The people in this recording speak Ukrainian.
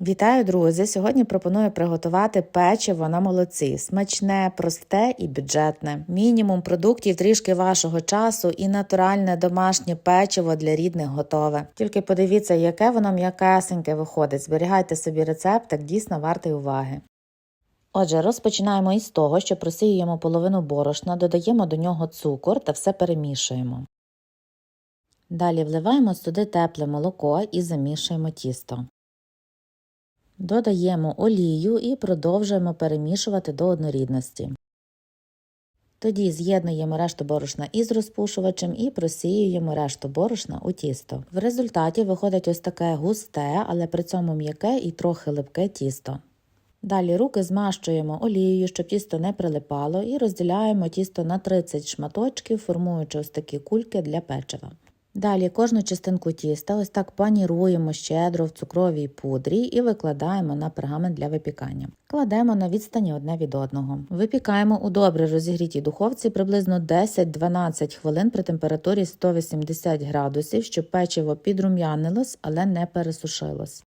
Вітаю, друзі! Сьогодні пропоную приготувати печиво на молоці. Смачне, просте і бюджетне. Мінімум продуктів, трішки вашого часу і натуральне домашнє печиво для рідних готове. Тільки подивіться, яке воно м'якесеньке виходить. Зберігайте собі рецепт, так дійсно вартий уваги. Отже, розпочинаємо із того, що просіюємо половину борошна, додаємо до нього цукор та все перемішуємо. Далі вливаємо сюди тепле молоко і замішуємо тісто. Додаємо олію і продовжуємо перемішувати до однорідності. Тоді з'єднуємо решту борошна із розпушувачем і просіюємо решту борошна у тісто. В результаті виходить ось таке густе, але при цьому м'яке і трохи липке тісто. Далі руки змащуємо олією, щоб тісто не прилипало, і розділяємо тісто на 30 шматочків, формуючи ось такі кульки для печива. Далі кожну частинку тіста ось так паніруємо щедро в цукровій пудрі і викладаємо на пергамент для випікання. Кладемо на відстані одне від одного. Випікаємо у добре розігрітій духовці приблизно 10-12 хвилин при температурі 180 градусів, щоб печиво підрум'янилось, але не пересушилось.